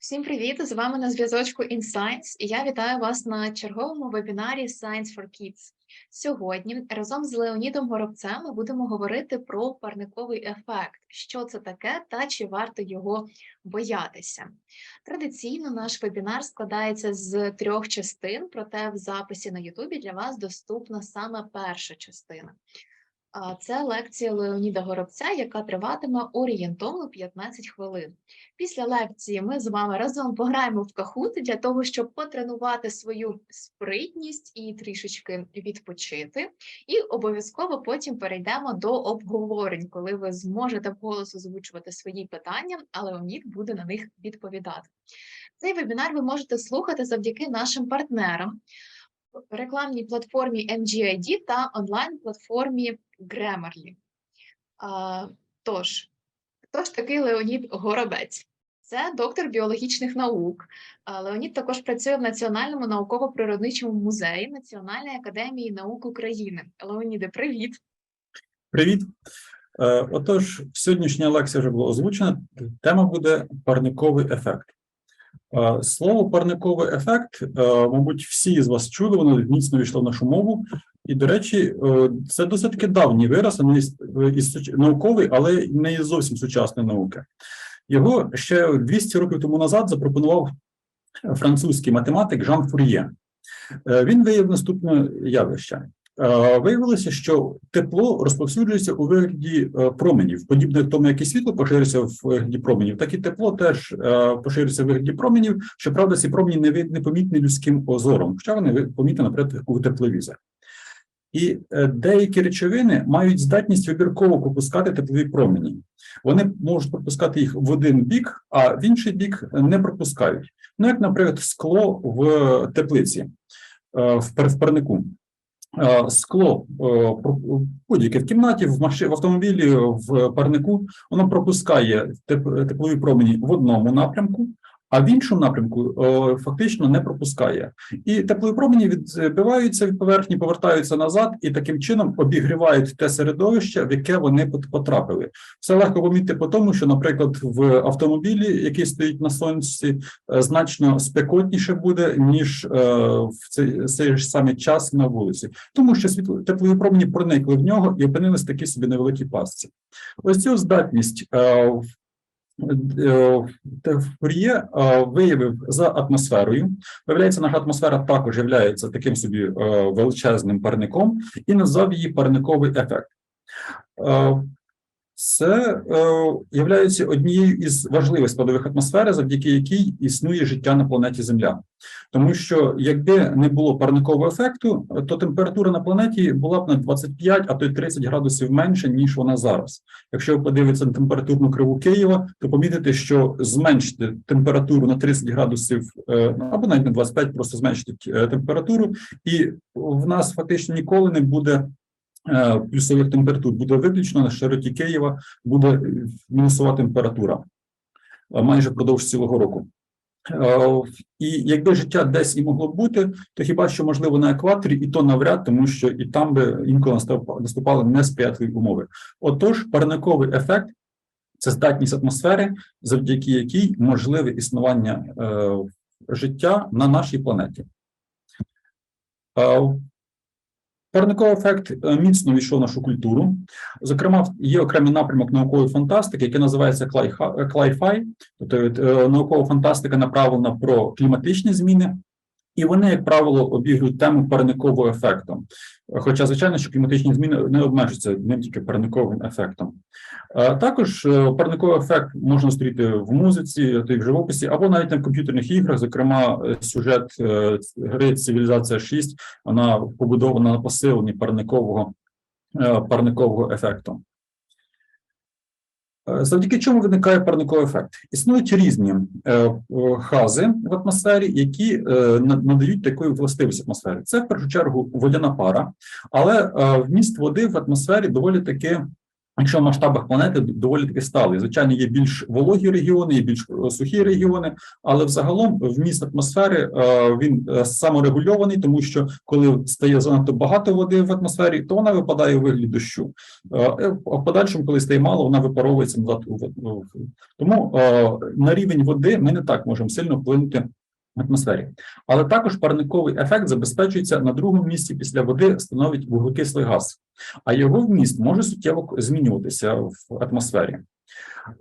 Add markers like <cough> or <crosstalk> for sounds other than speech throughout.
Всім привіт! З вами на зв'язочку InScience і я вітаю вас на черговому вебінарі Science for Kids. Сьогодні разом з Леонідом Горобцем ми будемо говорити про парниковий ефект, що це таке та чи варто його боятися. Традиційно наш вебінар складається з трьох частин, проте в записі на Ютубі для вас доступна саме перша частина. Це лекція Леоніда Горобця, яка триватиме орієнтовно 15 хвилин. Після лекції ми з вами разом пограємо в кахут для того, щоб потренувати свою спритність і трішечки відпочити. І обов'язково потім перейдемо до обговорень, коли ви зможете вголос озвучувати свої питання, а Леонід буде на них відповідати. Цей вебінар ви можете слухати завдяки нашим партнерам рекламній платформі MGID та онлайн-платформі Grammarly. Тож, хто ж такий Леонід Горобець? Це доктор біологічних наук. Леонід також працює в Національному науково-природничому музеї Національної академії наук України. Леоніде, привіт! Привіт. Е, Отож, сьогоднішня лекція вже була озвучена. Тема буде парниковий ефект. Е, Слово парниковий ефект, е, мабуть, всі з вас чули, воно міцно війшло в нашу мову. І, до речі, е, це досить таки давній вираз, не науковий, але не із зовсім сучасної науки. Його ще 200 років тому назад запропонував французький математик Жан Фур'є. Він виявив наступне явище. Е, Виявилося, що тепло розповсюджується у вигляді е, променів, подібно тому, як і світло поширюється в вигляді променів, так і тепло теж е, поширюється в вигляді променів. Щоправда, ці промені не не помітні людським озором, хоча вони помітні, наприклад, у тепловізорі. І деякі речовини мають здатність вибірково пропускати теплові промені. Вони можуть пропускати їх в один бік, а в інший бік не пропускають. Ну, як, наприклад, скло в теплиці, в парнику. Е, Скло е, будь-яке в кімнаті, в машині, в автомобілі, в парнику, воно пропускає теп- теплові промені в одному напрямку, а в іншому напрямку е, фактично не пропускає. І теплові промені відбиваються від поверхні, повертаються назад і таким чином обігрівають те середовище, в яке вони потрапили. Це легко помітити по тому, що, наприклад, в автомобілі, який стоїть на сонці, е, значно спекотніше буде, ніж е, в цей, цей ж самий час на вулиці, тому що світло теплові промені проникли в нього і опинились в такій собі невеликій пастці. Ось цю здатність е, Фур'є е, виявив за атмосферою. Виявляється, наша атмосфера також є таким собі е, величезним парником і назвав її парниковий ефект. Це е, є однією із важливих складових атмосфери, завдяки якій існує життя на планеті Земля. Тому що якби не було парникового ефекту, то температура на планеті була б на 25, а то й 30 градусів менше, ніж вона зараз. Якщо ви подивитеся на температурну криву Києва, то помітите, що зменшити температуру на 30 градусів е, або навіть на 25, просто зменшити е, температуру, і в нас фактично ніколи не буде плюсових температур. Буде виключно на широті Києва буде мінусова температура е, майже впродовж цілого року. Е, І якби життя десь і могло бути, то хіба що можливо на екваторі, і то навряд, тому що і там би інколи наступали несприятливі умови. Отож, парниковий ефект це здатність атмосфери, завдяки якій можливе існування е, життя на нашій планеті. Парниковий ефект е, міцно війшов в нашу культуру. Зокрема, є окремий напрямок наукової фантастики, який називається клайфай, тобто е, наукова фантастика направлена про кліматичні зміни, і вони, як правило, обігрують тему парникового ефекту. Хоча, звичайно, що кліматичні зміни не обмежуються одним тільки парниковим ефектом. Е, Також е, парниковий ефект можна зустріти в музиці, в живописі, або навіть на комп'ютерних іграх. Зокрема, е, сюжет гри Цивілізація 6, вона побудована на посиленні парникового, парникового ефекту. Е, Завдяки чому виникає парниковий ефект? Існують різні е, е, хази в атмосфері, які е, на- надають таку властивість атмосфері. Це в першу чергу водяна пара, але е, вміст води в атмосфері доволі таки Якщо в масштабах планети доволі таки сталий. Звичайно, є більш вологі регіони, є більш е, сухі регіони, але взагалом вміст атмосфери е, він е, саморегульований, тому що коли стає занадто багато води в атмосфері, то вона випадає у вигляді дощу. А в подальшому, коли стає мало, вона випаровується назад. у вод- у- Тому на рівень води ми не так можемо сильно вплинути атмосфері. Але також парниковий ефект забезпечується на другому місці після води становить вуглекислий газ а його вміст може суттєво змінюватися в атмосфері.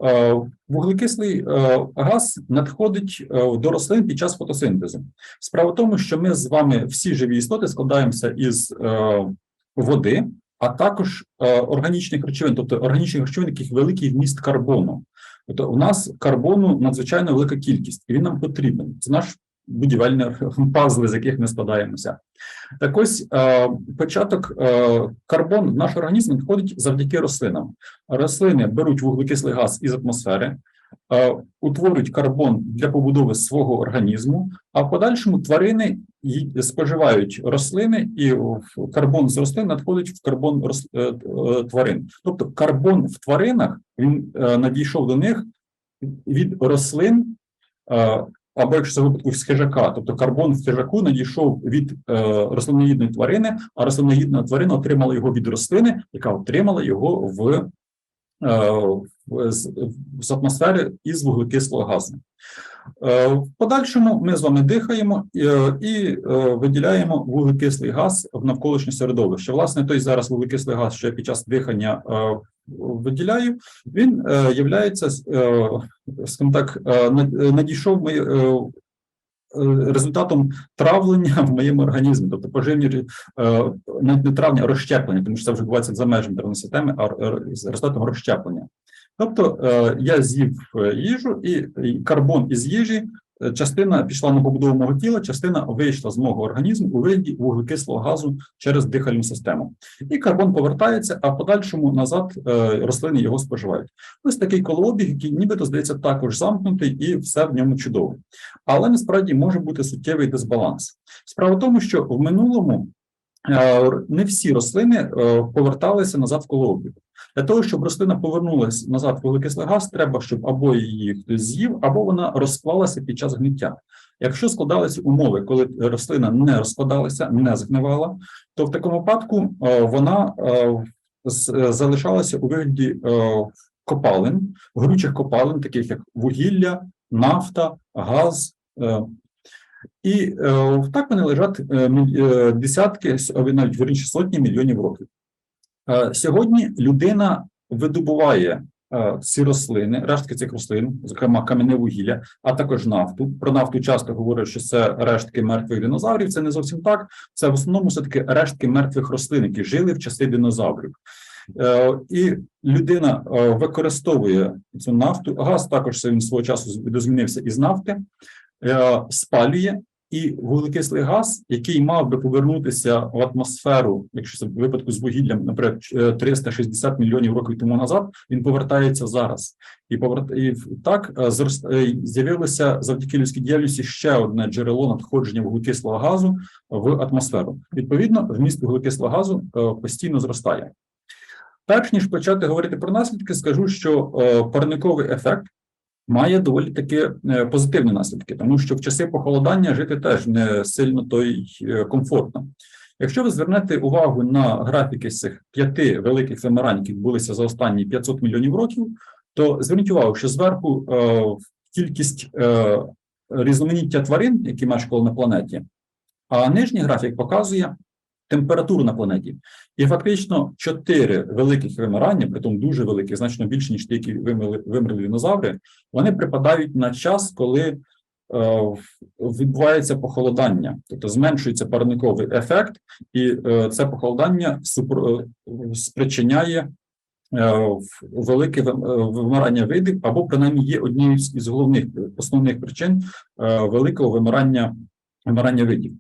Е, Вуглекислий е, газ надходить е, до рослин під час фотосинтезу. Справа в тому, що ми з вами всі живі істоти складаємося із води, а також органічних речовин, тобто органічних речовин, яких великий вміст карбону. Тобто у нас карбону надзвичайно велика кількість, і він нам потрібен. Це наш будівельний <laughs> пазли, з яких ми складаємося. Так ось е, початок е, карбон в наш організм надходить завдяки рослинам. Рослини беруть вуглекислий газ із атмосфери, е, утворюють карбон для побудови свого організму, а в подальшому тварини споживають рослини, і в- карбон з рослин надходить в карбон е, е, тварин. Тобто карбон в тваринах він е, надійшов до них від рослин. або якщо це випадку з хижака, тобто карбон в хижаку надійшов від рослиноїдної тварини, а рослиноїдна тварина отримала його від рослини, яка отримала його в, е, в- з, з атмосфери із вуглекислого газу. Е, в подальшому ми з вами дихаємо е, і е, виділяємо вуглекислий газ в навколишнє середовище. Власне, той зараз вуглекислий газ, що я під час дихання виділяю, він являється, скажімо так, над- надійшов результатом травлення в моєму організмі, тобто поживні навіть не травлення, а розщеплення, тому що це вже відбувається за межами нервної системи, а результатом розщеплення. Тобто е, я з'їв е, їжу, і, карбон із їжі, е, частина пішла на побудову мого тіла, частина вийшла з мого організму у вигляді вуглекислого газу через дихальну систему. І карбон повертається, а в подальшому назад рослини його споживають. Ось такий колообіг, який нібито здається також замкнутий, і все в ньому чудово. Але насправді може бути суттєвий дисбаланс. Справа в тому, що в минулому не всі рослини поверталися назад в колообіг. Для того, щоб рослина повернулася назад в вуглекислий газ, треба, щоб або її хтось з'їв, або вона розклалася під час гниття. Якщо складалися умови, коли рослина не розкладалася, не згнивала, то в такому випадку е, вона е, е, залишалася у вигляді копалин, горючих копалин, таких як вугілля, нафта, газ. І так вони лежать десятки, навіть вірніше сотні мільйонів років. Е, Сьогодні людина видобуває е, ці рослини, рештки цих рослин, зокрема кам'яне вугілля, а також нафту. Про нафту часто говорять, що це рештки мертвих динозаврів. Це не зовсім так. Це в основному все таки рештки мертвих рослин, які жили в часи динозаврів. Е, І людина використовує цю нафту. Газ також він свого часу видозмінився із нафти, спалює. І вуглекислий газ, який мав би повернутися в атмосферу, якщо це в випадку з вугіллям, наприклад, е, 360 мільйонів років тому назад, він повертається зараз. І поверт... і так е, е, з'явилося завдяки людській діяльності ще одне джерело надходження вуглекислого газу в атмосферу. Відповідно, вміст вуглекислого газу е, постійно зростає. Перш ніж почати говорити про наслідки, скажу, що е, парниковий ефект має доволі таки е, позитивні наслідки, тому що в часи похолодання жити теж не сильно то й е, комфортно. Якщо ви звернете увагу на графіки з цих п'яти великих вимирань, які відбулися за останні 500 мільйонів років, то зверніть увагу, що зверху е, кількість е, різноманіття тварин, які мешкали на планеті, а нижній графік показує температуру на планеті. І фактично чотири великих вимирання, притом дуже великі, значно більше, ніж ті, які вимерли, вимерли динозаври, вони припадають на час, коли е, відбувається похолодання, тобто зменшується парниковий ефект, і е, це похолодання е, спричиняє велике вимирання видів, або принаймні є однією з головних основних причин великого вимирання, вимирання видів.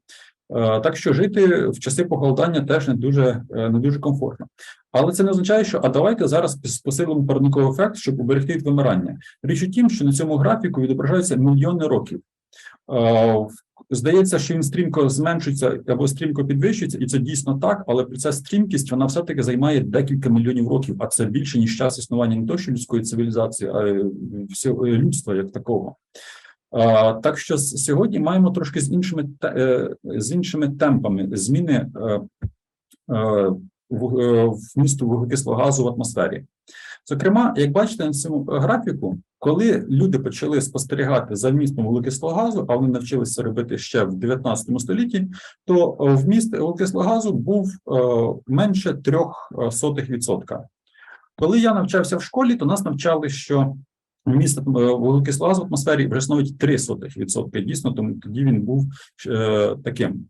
Е, Так що жити в часи похолодання теж не дуже е, не дуже комфортно. Але це не означає, що а давайте зараз посилимо парниковий ефект, щоб уберегти від вимирання. Річ у тім, що на цьому графіку відображаються мільйони років. Е, Здається, що він стрімко зменшується або стрімко підвищується, і це дійсно так, але ця стрімкість вона все-таки займає декілька мільйонів років, а це більше ніж час існування не то, що людської цивілізації, а людства як такого. Так що сьогодні маємо трошки з іншими е, з іншими темпами зміни е, е, вмісту вуглекислого газу в атмосфері. Зокрема, як бачите на цьому графіку, коли люди почали спостерігати за вмістом вуглекислого газу, а вони навчилися робити ще в 19 столітті, то вміст вуглекислого газу був менше 0,03%. Коли я навчався в школі, то нас навчали, що вміст е, вуглекислого в атмосфері вже становить 0,03%. Дійсно, тому тоді він був е, таким.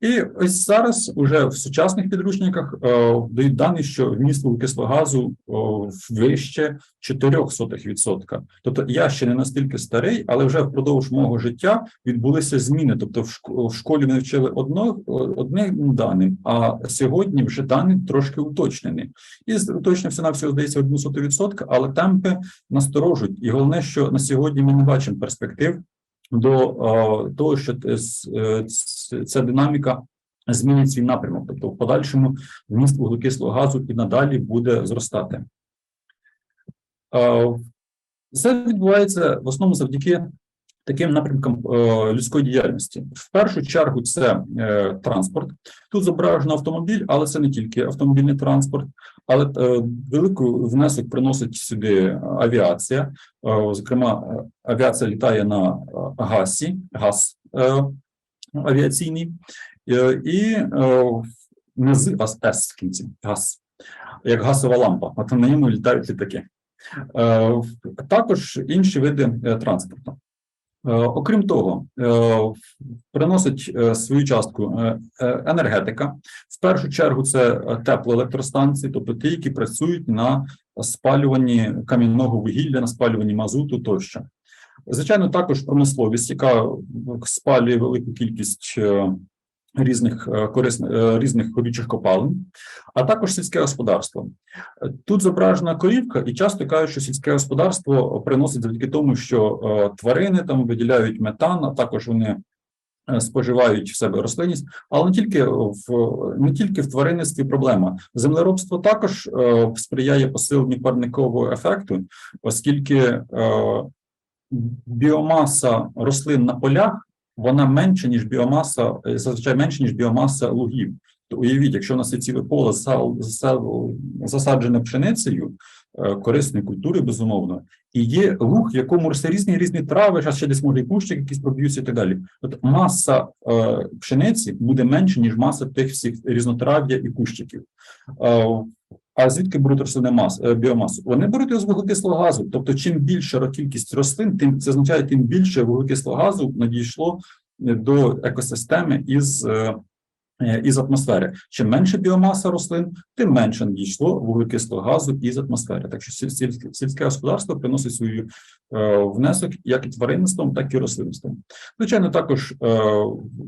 І ось зараз уже в сучасних підручниках е, дають дані, що вміст вуглекислого газу о, вище 0,04%. Тобто я ще не настільки старий, але вже впродовж мого життя відбулися зміни. Тобто, в шк- в школі ми вчили одно, одним даним, а сьогодні вже дані трошки уточнені. І уточнився на всього здається 1%, але темпи насторожують. І головне, що на сьогодні ми не бачимо перспектив до е, того, що е, ця динаміка змінить свій напрямок. Тобто, в подальшому вміст вуглекислого газу і надалі буде зростати. Це відбувається в основному завдяки таким напрямкам е, людської діяльності. В першу чергу це транспорт. Тут зображено автомобіль, але це не тільки автомобільний транспорт, але е, великий внесок приносить сюди авіація. Е, Зокрема, е, авіація літає на газі, газ авіаційний, і не з, а С в кінці, газ, як газова лампа. От на ньому літають літаки. Також інші види транспорту. Е, Окрім того, е, приносить е, свою частку енергетика. В першу чергу це теплоелектростанції, тобто ті, які працюють на спалюванні кам'яного вугілля, на спалюванні мазуту тощо. Звичайно, також промисловість, яка спалює велику кількість різних е, корисних е, різних горючих копалин, а також сільське господарство. Тут зображена корівка, і часто кажуть, що сільське господарство приносить завдяки тому, що е, тварини там виділяють метан, а також вони споживають в себе рослинність, але не тільки в не тільки в тваринництві проблема. Землеробство також е, сприяє посиленню парникового ефекту, оскільки е, біомаса рослин на полях вона менша, ніж біомаса, е, зазвичай менше, ніж біомаса лугів. То уявіть, якщо у нас є ціле поле засаджене пшеницею, е, корисної культури, безумовно, і є луг, в якому росте різні різні трави, зараз ще десь може і кущик якісь проб'ються і так далі. От маса е, пшениці буде менше, ніж маса тих всіх різнотрав'я і кущиків. Е, а звідки беруть рослини мас, е, біомасу? Вони беруть його з вуглекислого газу. Тобто, чим більша кількість рослин, тим це означає, тим більше вуглекислого газу надійшло е, до екосистеми із, е, із атмосфери. Чим менше біомаса рослин, тим менше надійшло вуглекислого газу із атмосфери. Так що сіль- сіль- сільське господарство приносить свою е, внесок як і тваринництвом, так і рослинництвом. Звичайно, також е,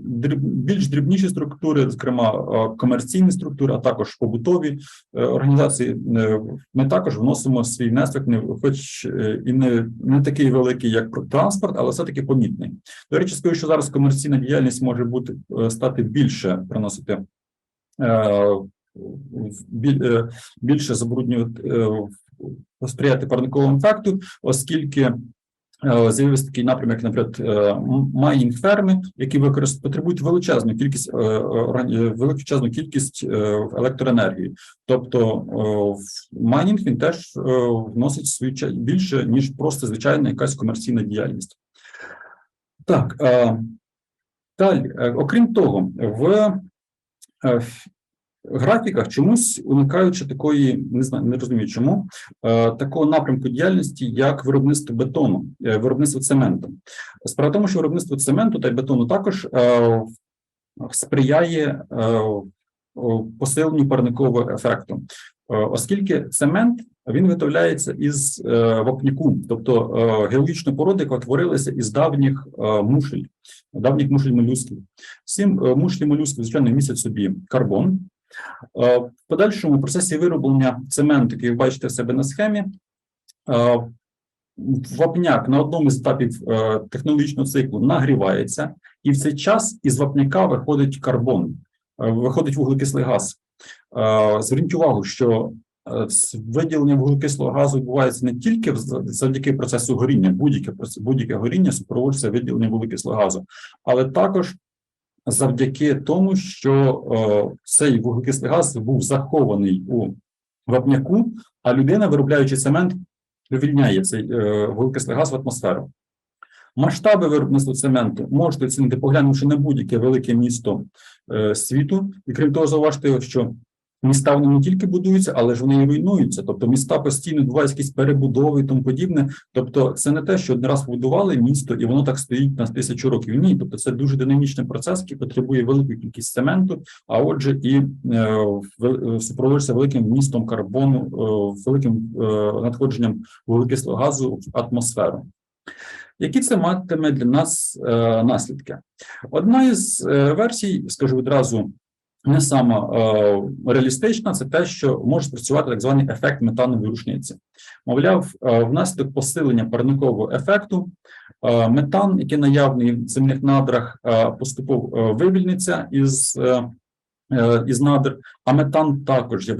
дріб- більш дрібніші структури, зокрема е, комерційні структури, а також побутові е, організації. е, Ми також вносимо свій внесок, не хоч е, і не, не такий великий, як транспорт, але все-таки помітний. До речі, скажу, що зараз комерційна діяльність може бути е, стати більше приносити. е, е, Більше забруднювати е, сприяти парниковому ефекту, оскільки з'явився такий напрямок, наприклад, майнінг ферми, які використ... потребують величезну кількість величезну кількість електроенергії. Тобто майнінг він теж вносить ча- більше ніж просто звичайна якась комерційна діяльність. Так далі, окрім того, в графіках чомусь уникаючи такої, не знаю, не розумію чому, е, такого напрямку діяльності, як виробництво бетону, е, виробництво цементу. Справа в тому, що виробництво цементу та й бетону також е, сприяє е, посиленню парникового ефекту, Е, оскільки цемент він виготовляється із е, вапняку, тобто е, геологічна порода, яка творилася із давніх е, мушель, давніх мушель молюсків. Всім мушлі молюски, звичайно, містять собі карбон. В подальшому процесі вироблення цементу, який ви бачите в себе на схемі, вапняк на одному з етапів технологічного циклу нагрівається, і в цей час із вапняка виходить карбон, виходить вуглекислий газ. Зверніть увагу, що виділення вуглекислого газу відбувається не тільки завдяки процесу горіння, будь-яке будь-яке горіння супроводжується виділенням вуглекислого газу, але також завдяки тому, що е, цей вуглекислий газ був захований у вапняку, а людина, виробляючи цемент, вивільняє цей е, вуглекислий газ в атмосферу. Масштаби виробництва цементу можете оцінити, поглянувши на будь-яке велике місто е, світу. І крім того, зауважте, що міста вони не тільки будуються, але ж вони і руйнуються. Тобто міста постійно відбуваються якісь перебудови і тому подібне. Тобто, це не те, що один раз побудували місто, і воно так стоїть на тисячу років. Ні, тобто це дуже динамічний процес, який потребує велику кількість цементу, а отже, і е, е, супроводжується великим вмістом карбону, е, великим е, надходженням вуглекислого газу в атмосферу. Які це матиме для нас е, наслідки? Одна із е, версій, скажу відразу, не сама е, реалістична, це те, що може спрацювати так званий ефект метанової рушниці. Мовляв, е, внаслідок посилення парникового ефекту е, метан, який наявний в земних надрах, поступово вивільниться із, із надр, а метан також є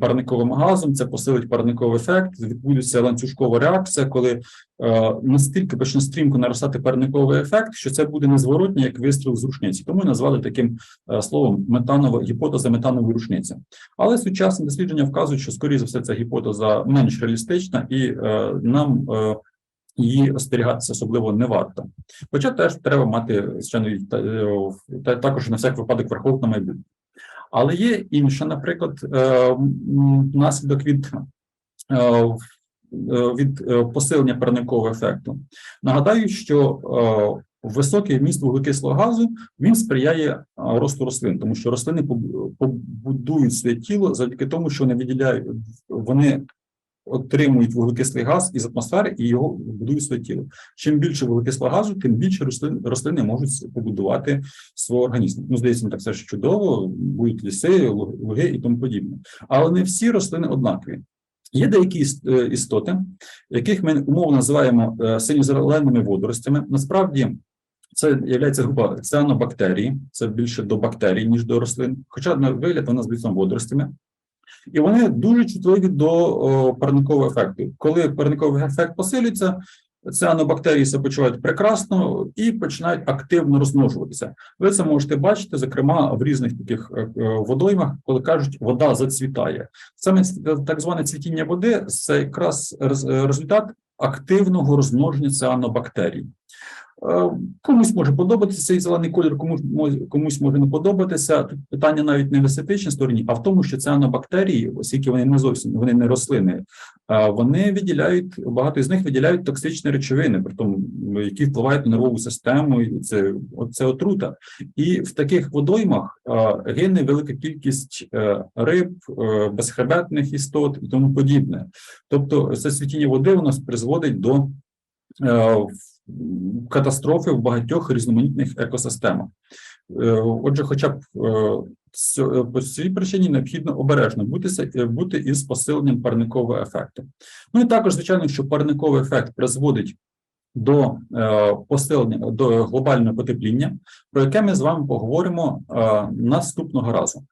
парниковим газом. Це посилить парниковий ефект. Відбудеться ланцюжкова реакція, коли е, настільки почне стрімко наростати парниковий ефект, що це буде незворотньо як вистріл з рушниці. Тому і назвали таким е, словом метанова гіпотеза метанової рушниці. Але сучасні дослідження вказують, що скоріше за все ця гіпотеза менш реалістична, і е, нам е, її остерігатися особливо не варто. Хоча теж треба мати звичайно е, та- також на всяк випадок враховувати на майбутнє. Але є інша, наприклад, е, наслідок від, е, від посилення парникового ефекту. Нагадаю, що високий вміст вуглекислого газу він сприяє росту рослин, тому що рослини побудують своє тіло завдяки тому, що вони виділяють, вони отримують вуглекислий газ із атмосфери і його будують своє тіло. Чим більше вуглекислого газу, тим більше рослин, рослини можуть побудувати свій організм. Ну, здається, так все ж чудово, будуть ліси, луги і тому подібне. Але не всі рослини однакові. Є деякі е, істоти, яких ми умовно називаємо е, синьо-зеленими водоростями. Насправді це є група цианобактерій, це більше до бактерій, ніж до рослин. Хоча на вигляд вона звісно водоростями. І вони дуже чутливі до парникового ефекту. Коли парниковий ефект посилюється, цианобактерії себе почувають прекрасно і починають активно розмножуватися. Ви це можете бачити, зокрема, в різних таких е, е, водоймах, коли кажуть, вода зацвітає. Саме так зване цвітіння води це якраз е, результат активного розмноження цианобактерій. Е, Комусь може подобатися цей зелений колір, комусь комусь може не подобатися. Тут питання навіть не в естетичній стороні, а в тому, що цианобактерії, оскільки вони не зовсім вони не рослини, а вони виділяють багато з них виділяють токсичні речовини, при тому, які впливають на нервову систему. І це це отрута. І в таких водоймах гине велика кількість е, риб, е, безхребетних істот і тому подібне. Тобто, це світіння води воно призводить до е, катастрофи в багатьох різноманітних екосистемах. Е, Отже, хоча б е, по цій причині необхідно обережно бутися, е, бути із посиленням парникового ефекту. Ну і також, звичайно, що парниковий ефект призводить до е, посилення до глобального потепління, про яке ми з вами поговоримо е, наступного разу.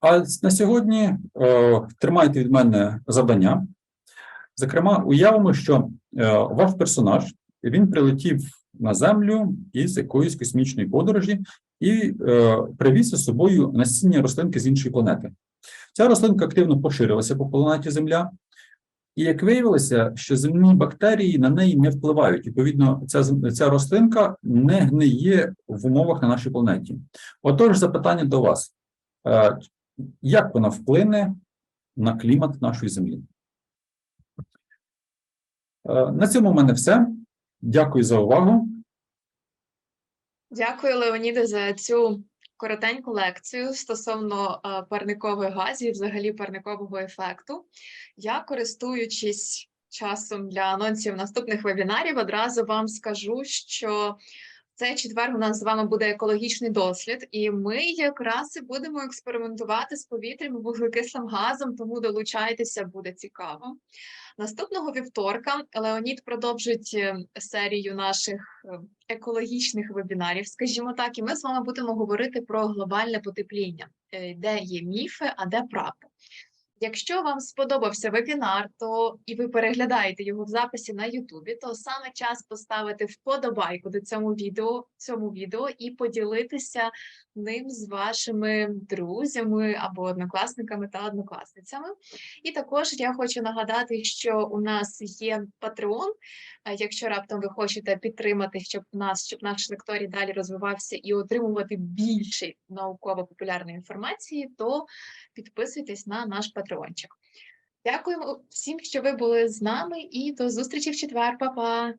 А на сьогодні е, тримайте від мене завдання. Зокрема, уявимо, що е, ваш персонаж він прилетів на землю із якоїсь космічної подорожі і е, привіз із собою насіння рослинки з іншої планети. Ця рослинка активно поширилася по планеті Земля, і як виявилося, що земні бактерії на неї не впливають. Відповідно, ця, ця рослинка не гниє в умовах на нашій планеті. Отож, запитання до вас: Е, як вона вплине на клімат нашої землі? Е, На цьому в мене все. Дякую за увагу. Дякую, Леоніде, за цю коротеньку лекцію стосовно е, парникових газів, взагалі парникового ефекту. Я, користуючись часом для анонсів наступних вебінарів, одразу вам скажу, що цей четвер у нас з вами буде екологічний дослід, і ми якраз і будемо експериментувати з повітрям вуглекислим газом, тому долучайтеся, буде цікаво. Наступного вівторка Леонід продовжить е, серію наших е, екологічних вебінарів, скажімо так, і ми з вами будемо говорити про глобальне потепління, е, де є міфи, а де правда. Якщо вам сподобався вебінар, то і ви переглядаєте його в записі на Ютубі, то саме час поставити вподобайку до цьому відео, цьому відео і поділитися ним з вашими друзями або однокласниками та однокласницями. І також я хочу нагадати, що у нас є Patreon. Якщо раптом ви хочете підтримати, щоб нас, щоб наш лекторій далі розвивався і отримувати більше науково-популярної інформації, то підписуйтесь на наш патреончик. Дякуємо всім, що ви були з нами, і до зустрічі в четвер. Па-па!